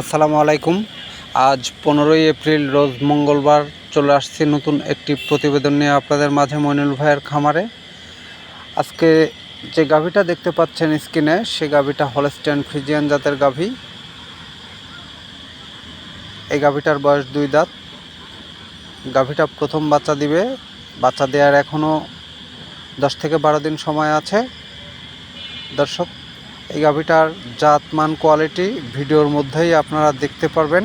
আসসালামু আলাইকুম। আজ পনেরোই এপ্রিল, রোজ মঙ্গলবার চলে আসছি নতুন একটি প্রতিবেদন নিয়ে আপনাদের মাঝে মইনুল ভাইয়ের খামারে। আজকে যে গাভীটা দেখতে পাচ্ছেন স্ক্রিনে, সে গাভীটা হলস্টেন ফ্রিজিয়ান জাতের গাভী। এই গাভীটার বয়স দুই দাঁত। গাভীটা প্রথম বাচ্চা দিবে। বাচ্চা দেওয়ার এখনও দশ থেকে বারো দিন সময় আছে। দর্শক এই গাভীটার জাত মান কোয়ালিটি ভিডিওর মধ্যেই আপনারা দেখতে পারবেন।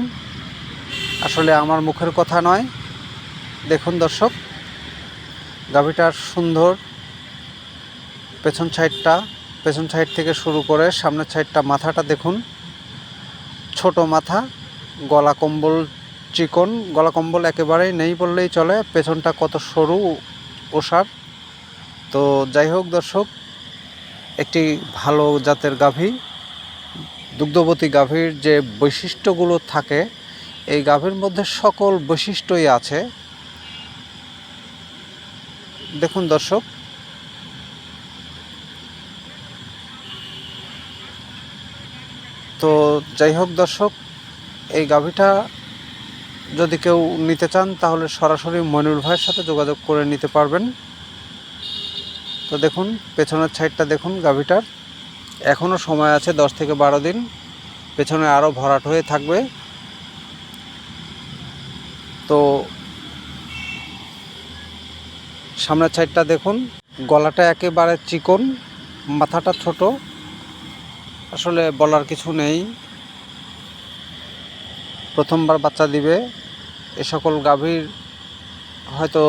আসলে আমার মুখের কথা নয়। দেখুন দর্শক, গাভীটার সুন্দর পেছন সাইডটা, পেছন সাইড থেকে শুরু করে সামনের সাইডটা মাথাটা দেখুন। ছোট মাথা, গলা কম্বল, চিকন, গলা কম্বল একেবারেই নেই বললেই চলে। পেছনটা কত সরু ওষার তো যাই হোক দর্শক একটি ভালো জাতের গাভী, দুগ্ধবতী গাভীর যে বৈশিষ্ট্যগুলো থাকে, এই গাভীর মধ্যে সকল বৈশিষ্ট্যই আছে। দেখুন দর্শক। তো যাই হোক দর্শক, এই গাভীটা যদি কেউ নিতে চান, তাহলে সরাসরি মনির ভাইয়ের সাথে যোগাযোগ করে নিতে পারবেন। তো দেখুন, পেছনের সাইডটা দেখুন গাভীটার। এখনও সময় আছে দশ থেকে বারো দিন। পেছনে আরও ভরাট হয়ে থাকবে। তো সামনের সাইডটা দেখুন, গলাটা একেবারে চিকন, মাথাটা ছোট। আসলে বলার কিছু নেই। প্রথমবার বাচ্চা দিবে। এ সকল গাভীর হয়তো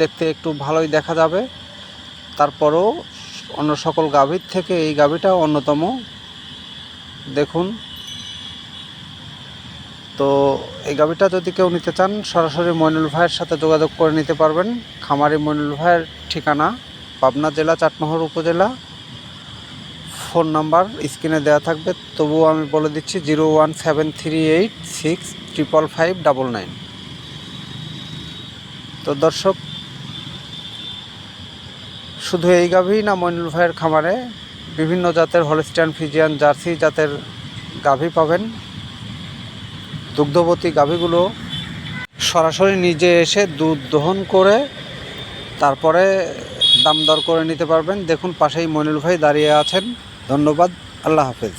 দেখতে একটু ভালোই দেখা যাবে। তারপরও অন্য সকল গাভীর থেকে এই গাভীটা অন্যতম। দেখুন। তো এই গাভীটা যদি কেউ নিতে চান, সরাসরি মইনুল ভাইয়ের সাথে যোগাযোগ করে নিতে পারবেন। খামারি মইনুল ভাইয়ের ঠিকানা পাবনা জেলা, চাটমোহর উপজেলা। ফোন নাম্বার স্ক্রিনে দেওয়া থাকবে। তবুও আমি বলে দিচ্ছি, zero one seven three eight six triple five double nine. তো দর্শক শুধু এই গাভী না, মইনুল ভাইয়ের খামারে বিভিন্ন জাতের হলস্টাইন, ফিজিয়ান, জার্সি জাতের গাভী পাবেন। দুগ্ধবতী গাভীগুলো সরাসরি নিজে এসে দুধ দহন করে তারপরে দাম দর করে নিতে পারবেন। দেখুন, পাশেই মইনুল ভাই দাঁড়িয়ে আছেন। ধন্যবাদ, আল্লাহ হাফেজ।